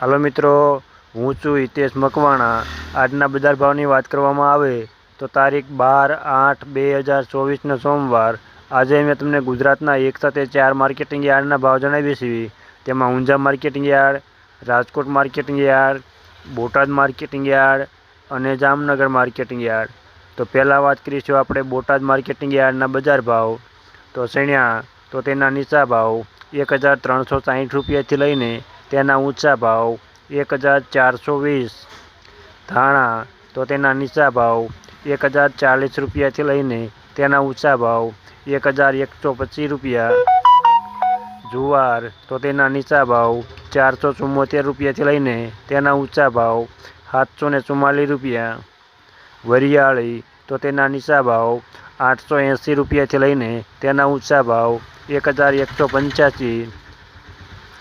હાલો મિત્રો, હું છું હિતેશ મકવાણા. આજના બજાર ભાવની વાત કરવામાં આવે તો તારીખ બાર આઠ બે હજાર ચોવીસનો સોમવાર. આજે મેં તમને ગુજરાતના એક સાથે ચાર માર્કેટિંગ યાર્ડના ભાવ જણાવી છીએ તેમાં Unjha marketing yard, Rajkot marketing yard, Botad marketing yard અને જામનગર માર્કેટિંગ યાર્ડ. તો પહેલાં વાત કરીશું આપણે બોટાદ માર્કેટિંગ યાર્ડના બજાર ભાવ. તો શેણ્યા, તો તેના નીચા ભાવ એક હજાર ત્રણસો સાહીઠ રૂપિયાથી લઈને તેના ઊંચા ભાવ એક હજાર ચારસો વીસ. ધાણા તો તેના નીચા ભાવ એક હજાર ચાલીસ રૂપિયાથી લઈને તેના ઊંચા ભાવ એક હજાર એકસો પચીસ રૂપિયા. જુવાર તો તેના નીચા ભાવ ચારસો ચુમ્મોતેર રૂપિયાથી લઈને તેના ઊંચા ભાવ સાતસો ને ચુમ્માલીસ રૂપિયા. વરિયાળી તો તેના નીચા ભાવ આઠસો એંસી રૂપિયાથી લઈને તેના ઊંચા ભાવ એક હજાર એકસો પંચ્યાસી.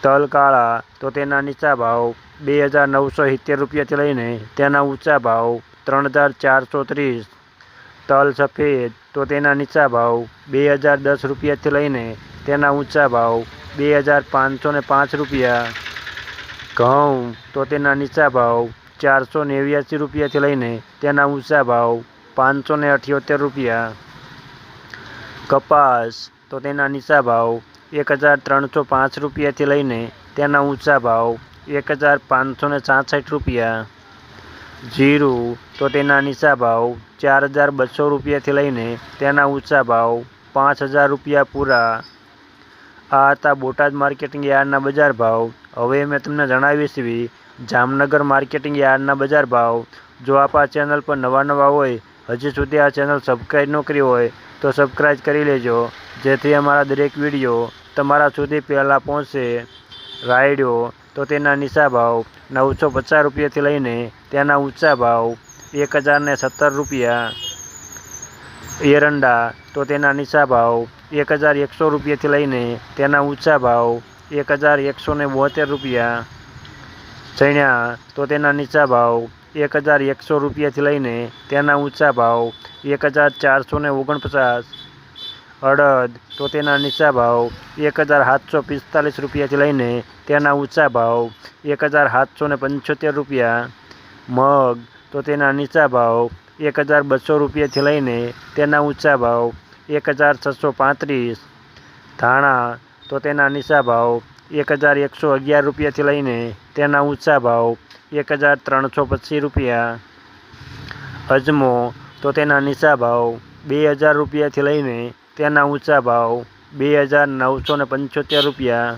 તલ કાળા, તો તેના નીચા ભાવ બે હજાર નવસો સિત્તેર રૂપિયાથી લઈને તેના ઊંચા ભાવ ત્રણ હજાર ચારસો ત્રીસ. તલ સફેદ, તો તેના નીચા ભાવ બે હજાર દસ રૂપિયાથી લઈને તેના ઊંચા ભાવ બે હજાર પાંચસો ને પાંચ રૂપિયા. ઘઉં, તો તેના નીચા ભાવ ચારસો નેવ્યાસી રૂપિયાથી લઈને તેના ઊંચા ભાવ પાંચસો ને અઠ્યોતેર રૂપિયા. કપાસ, તો તેના નીચા ભાવ એક હજાર ત્રણસો પાંચ રૂપિયાથી લઈને તેના ઊંચા ભાવ એક હજાર પાંચસો ને છાસઠ રૂપિયા. જીરું તો તેના નીચા ભાવ ચાર હજાર બસો રૂપિયાથી લઈને તેના ઊંચા ભાવ પાંચ હજાર રૂપિયા પૂરા. આ હતા બોટાદ માર્કેટિંગ યાર્ડના બજાર ભાવ. હવે મેં તમને જણાવી છીએ જામનગર માર્કેટિંગ યાર્ડના બજાર ભાવ. જો આપ આ ચેનલ પર નવા નવા હોય હજી સુધી આ ચેનલ સબસ્ક્રાઈબ ન કરી હોય તો સબસ્ક્રાઈબ કરી લેજો. જેથી અમારા દરેક વીડિયો તમારા સુધી પહેલાં પહોંચશે રાયડો તો તેના નીચા ભાવ નવસો પચાસ રૂપિયાથી લઈને તેના ઊંચા ભાવ એક હજારને સત્તર રૂપિયા. એરંડા તો તેના નીચા ભાવ એક હજાર એકસો રૂપિયાથી લઈને તેના ઊંચા ભાવ એક હજાર એકસો બોતેર રૂપિયા. ચણ્યા તો તેના નીચા ભાવ એક હજાર એકસો રૂપિયાથી લઈને તેના ઊંચા ભાવ એક હજાર ચારસો ને ઓગણપચાસ અડદ, તો તેના નીચા ભાવ એક હજાર સાતસો પિસ્તાલીસ રૂપિયાથી લઈને તેના ઊંચા ભાવ એક હજાર સાતસો ને પંચોતેર રૂપિયા. મગ, તો તેના નીચા ભાવ એક હજાર બસો રૂપિયાથી લઈને તેના ઊંચા ભાવ એક હજાર છસો પાંત્રીસ. ધાણા, તો તેના નીચા ભાવ એક હજાર એકસો અગિયાર રૂપિયાથી લઈને તેના ઊંચા ભાવ એક હજાર ત્રણસો પચીસ રૂપિયા. અજમો તો તેના નીચા ભાવ બે હજાર રૂપિયાથી લઈને તેના ઊંચા ભાવ બે હજાર નવસો ને પંચોતેર રૂપિયા.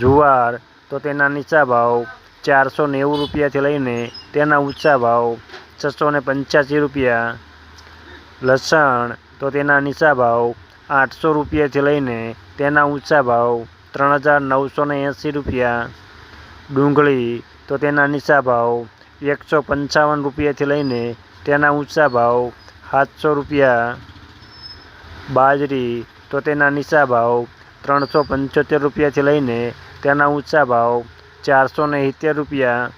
જુવાર તો તેના નીચા ભાવ ચારસો નેવું રૂપિયાથી લઈને તેના ઊંચા ભાવ છસો ને પંચ્યાસી રૂપિયા. લસણ તો તેના નીચા ભાવ આઠસો રૂપિયાથી લઈને તેના ઊંચા ભાવ ત્રણ હજાર નવસો ને એંસી રૂપિયા. ડુંગળી તો તેના નીચા ભાવ એકસો પંચાવન રૂપિયાથી લઈને તેના ઊંચા ભાવ સાતસો રૂપિયા. બાજરી, તો તેના નીચા ભાવ ત્રણસો પંચોતેર રૂપિયાથી લઈને તેના ઊંચા ભાવ ચારસો ને સિત્તેર રૂપિયા.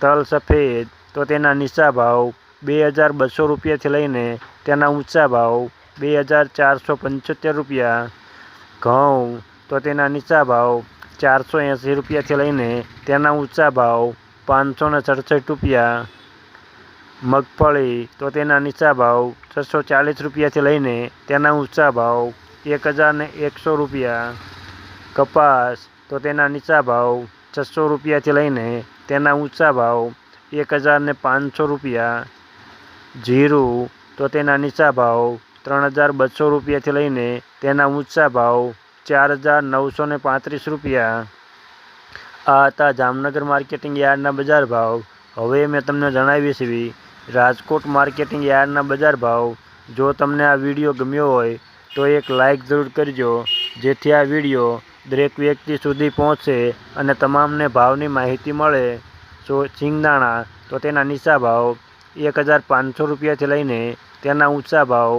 તલ સફેદ, તો તેના નીચા ભાવ બે હજાર બસો રૂપિયાથી લઈને તેના ઊંચા ભાવ બે હજાર ચારસો પંચોતેર રૂપિયા. ઘઉં, તો તેના નીચા ભાવ ચારસો એંસી રૂપિયાથી લઈને તેના ઊંચા ભાવ પાંચસો ને સડસઠ રૂપિયા મગફળી તો તેના નીચા ભાવ છસો ચાલીસ રૂપિયાથી લઈને તેના ઊંચા ભાવ એક હજાર ને એકસો રૂપિયા કપાસ તો તેના નીચા ભાવ છસો રૂપિયાથી લઈને તેના ઊંચા ભાવ એક હજાર ને પાંચસો રૂપિયા જીરું તો તેના નીચા ભાવ ત્રણ હજાર બસો રૂપિયાથી લઈને તેના ઊંચા ભાવ ચાર હજાર નવસો ને પાંત્રીસ રૂપિયા. આ હતા જામનગર માર્કેટિંગ યાર્ડના બજાર ભાવ. હવે મેં તમને જણાવી છે, રાજકોટ માર્કેટિંગ યાર્ડના બજાર ભાવ. જો તમને આ વીડિયો ગમ્યો હોય, તો એક લાઇક જરૂર કરજો, જેથી આ વીડિયો દરેક વ્યક્તિ સુધી પહોંચે અને તમામને ભાવની માહિતી મળે. જો સિંગદાણા તો તેના નીચા ભાવ એક હજાર પાંચસો રૂપિયાથી લઈને તેના ઊંચા ભાવ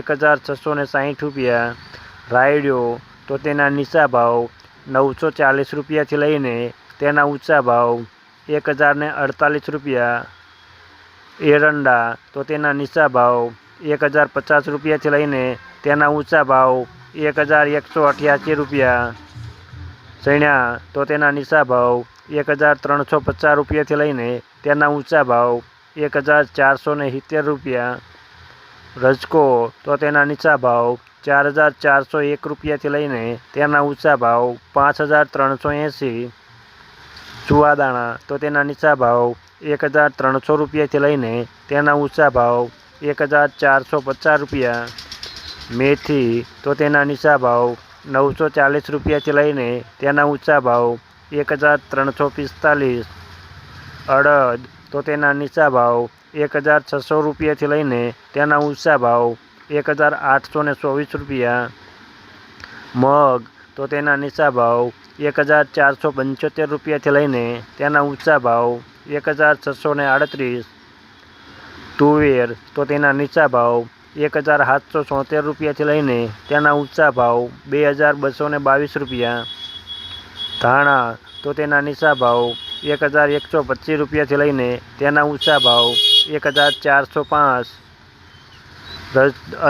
એક હજાર છસો ને સાહીઠ રૂપિયા. રાયડો તો તેના નીચા ભાવ નવસો ચાલીસ રૂપિયાથી લઈને તેના ઊંચા ભાવ એક હજાર ને અડતાલીસ રૂપિયા. એરંડા તો તેના નીચા ભાવ એક હજાર પચાસ રૂપિયાથી લઈને તેના ઊંચા ભાવ એક હજાર એકસો અઠ્યાસી રૂપિયા. ચણ્યા તો તેના નીચા ભાવ એક હજાર ત્રણસો પચાસ રૂપિયાથી લઈને તેના ઊંચા ભાવ એક હજાર ચારસો ને સિત્તેર રૂપિયા. રજકો તો તેના નીચા ભાવ ચાર હજાર ચારસો એક રૂપિયાથી લઈને તેના ઊંચા ભાવ પાંચ હજાર ત્રણસો એંસી. ચુવાદાણા તો તેના નીચા ભાવ એક હજાર ત્રણસો રૂપિયાથી લઈને તેના ઊંચા ભાવ એક હજાર ચારસો પચાસ રૂપિયા. મેથી, તો તેના નીચા ભાવ નવસો ચાલીસ રૂપિયાથી લઈને તેના ઊંચા ભાવ એક હજાર ત્રણસો પિસ્તાલીસ. અડદ, તો તેના નીચા ભાવ એક હજાર છસો રૂપિયાથી લઈને તેના ઊંચા ભાવ એક હજાર આઠસો ને ચોવીસ રૂપિયા. મગ, તો તેના નીચા ભાવ એક હજાર ચારસો પંચોતેર રૂપિયાથી લઈને તેના ઊંચા ભાવ એક હજાર છસો ને આડત્રીસ. તુવેર, તો તેના નીચા ભાવ એક હજાર સાતસો છોતેર રૂપિયાથી લઈને તેના ઊંચા ભાવ બે હજાર બસો ને બાવીસ રૂપિયા. ધાણા, તો તેના નીચા ભાવ એક હજાર એકસો પચીસ રૂપિયાથી લઈને તેના ઊંચા ભાવ એક હજાર ચારસો પાંચ.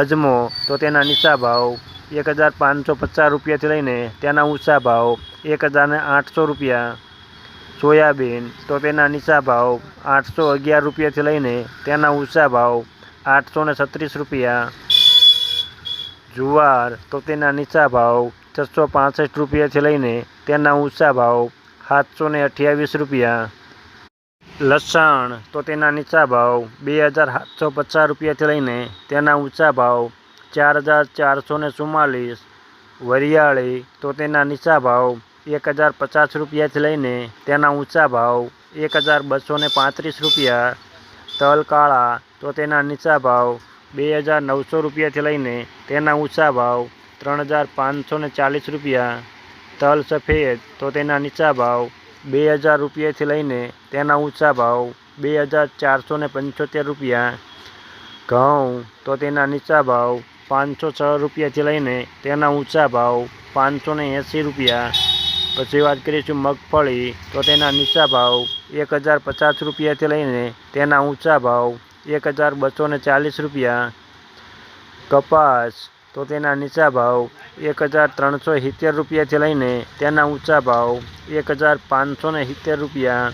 અજમો, તો તેના નીચા ભાવ એક હજાર પાંચસો પચાસ રૂપિયાથી લઈને તેના ઊંચા ભાવ એક હજારને આઠસો રૂપિયા. સોયાબીન, તો તેના નીચા ભાવ આઠસો અગિયાર રૂપિયાથી લઈને તેના ઊંચા ભાવ આઠસો ને છત્રીસ રૂપિયા. જુવાર, તો તેના નીચા ભાવ છસો પાંસઠ રૂપિયાથી લઈને તેના ઊંચા ભાવ સાતસો ને અઠ્યાવીસ રૂપિયા. લસણ, તો તેના નીચા ભાવ બે હજાર સાતસો પચાસ રૂપિયાથી લઈને તેના ઊંચા ભાવ ચાર હજાર ચારસો ને ચુમ્માલીસ. વરિયાળી, તો તેના નીચા ભાવ એક હજાર પચાસ રૂપિયાથી લઈને તેના ઊંચા ભાવ એક હજાર બસો ને પાંત્રીસ રૂપિયા. તલ કાળા તો તેના નીચા ભાવ બે હજાર નવસો રૂપિયાથી લઈને તેના ઊંચા ભાવ ત્રણ હજાર પાંચસો ચાલીસ રૂપિયા. તલ સફેદ, તો તેના નીચા ભાવ બે હજાર રૂપિયાથી લઈને તેના ઊંચા ભાવ બે હજાર ચારસો ને પંચોતેર રૂપિયા. ઘઉં તો તેના નીચા ભાવ પાંચસો છ રૂપિયાથી લઈને તેના ઊંચા ભાવ પાંચસો ને એંસી રૂપિયા. પછી વાત કરીશું મગફળી તો તેના નીચા ભાવ એક હજાર પચાસ રૂપિયાથી લઈને તેના ઊંચા ભાવ એક હજાર બસો ચાલીસ રૂપિયા. કપાસ તો તેના નીચા ભાવ એક હજાર ત્રણસો સિત્તેર રૂપિયાથી લઈને તેના ઊંચા ભાવ એક હજાર પાંચસો ને સિત્તેર રૂપિયા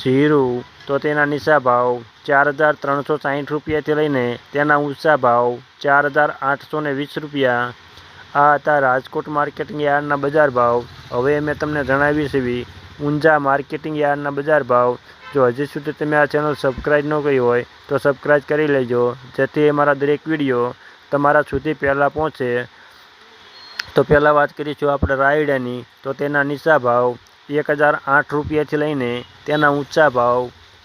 જીરું, તો તેના નીચા ભાવ ચાર હજાર ત્રણસો સાઠ રૂપિયાથી લઈને તેના ઊંચા ભાવ ચાર હજાર આઠસો ને વીસ રૂપિયા. આ હતા રાજકોટ માર્કેટિંગ યાર્ડના બજાર ભાવ. હવે મેં તમને જણાવી છે ઊંઝા માર્કેટિંગ યાર્ડના બજાર ભાવ. જો હજી સુધી તમે આ ચેનલ સબસ્ક્રાઈબ ન કરી હોય તો સબસ્ક્રાઈબ કરી લેજો, જેથી અમારા દરેક વીડિયો તમારા સુધી પહેલાં પહોંચે, તો પહેલાં વાત કરીશું આપણે રાયડાની. તો તેના નીચા ભાવ એક હજાર આઠ રૂપિયાથી લઈને તેના ઊંચા ભાવ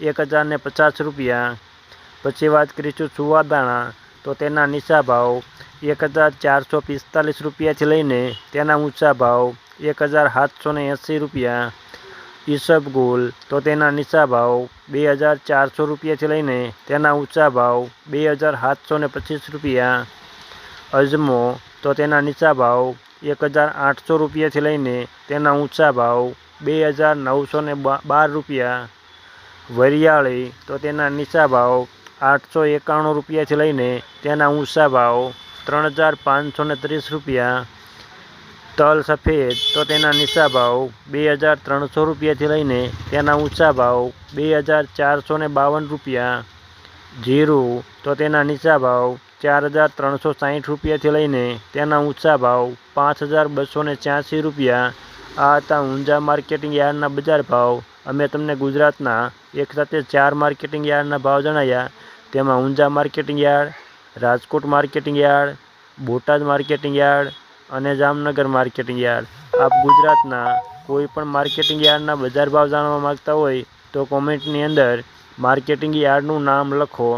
એક હજાર ને પચાસ રૂપિયા. પછી વાત કરીશું સુવાદાણા. તો તેના નીચા ભાવ એક હજાર ચારસો પિસ્તાલીસ રૂપિયાથી લઈને તેના ઊંચા ભાવ એક હજાર સાતસો ને એંસી રૂપિયા. ઈસબગુલ તો તેના નીચા ભાવ બે હજાર ચારસો રૂપિયાથી લઈને તેના ઊંચા ભાવ બે હજાર સાતસો ને પચીસ રૂપિયા. અજમો તો તેના નીચા ભાવ એક હજાર આઠસો રૂપિયાથી લઈને તેના ઊંચા ભાવ બે હજાર નવસો ને બાર રૂપિયા. વરિયાળી તો તેના નીચા ભાવ આઠસો એકાણું રૂપિયાથી લઈને તેના ઊંચા ભાવ ત્રણ હજાર પાંચસો ને ત્રીસ રૂપિયા. તલ સફેદ તો તેના નીચા ભાવ બે હજાર ત્રણસો રૂપિયાથી લઈને તેના ઊંચા ભાવ બે હજાર ચારસો ને બાવન રૂપિયા. જીરું તો તેના નીચા ભાવ ચાર હજાર ત્રણસો સાઠ રૂપિયાથી લઈને તેના ઊંચા ભાવ પાંચ હજાર બસો ને છ્યાસી રૂપિયા. આ હતા ઊંઝા માર્કેટિંગ યાર્ડના બજાર ભાવ. અમે તમને ગુજરાતના એક સાથે ચાર માર્કેટિંગ યાર્ડના ભાવ જણાવ્યા તેમાં Unjha marketing yard, Rajkot marketing yard, Botad marketing yard અને જામનગર માર્કેટિંગ યાર્ડ. આપ ગુજરાતના કોઈ પણ માર્કેટિંગ યાર્ડના બજાર ભાવ જાણવા માગતા હોય તો કોમેન્ટની અંદર માર્કેટિંગ યાર્ડનું નામ લખો.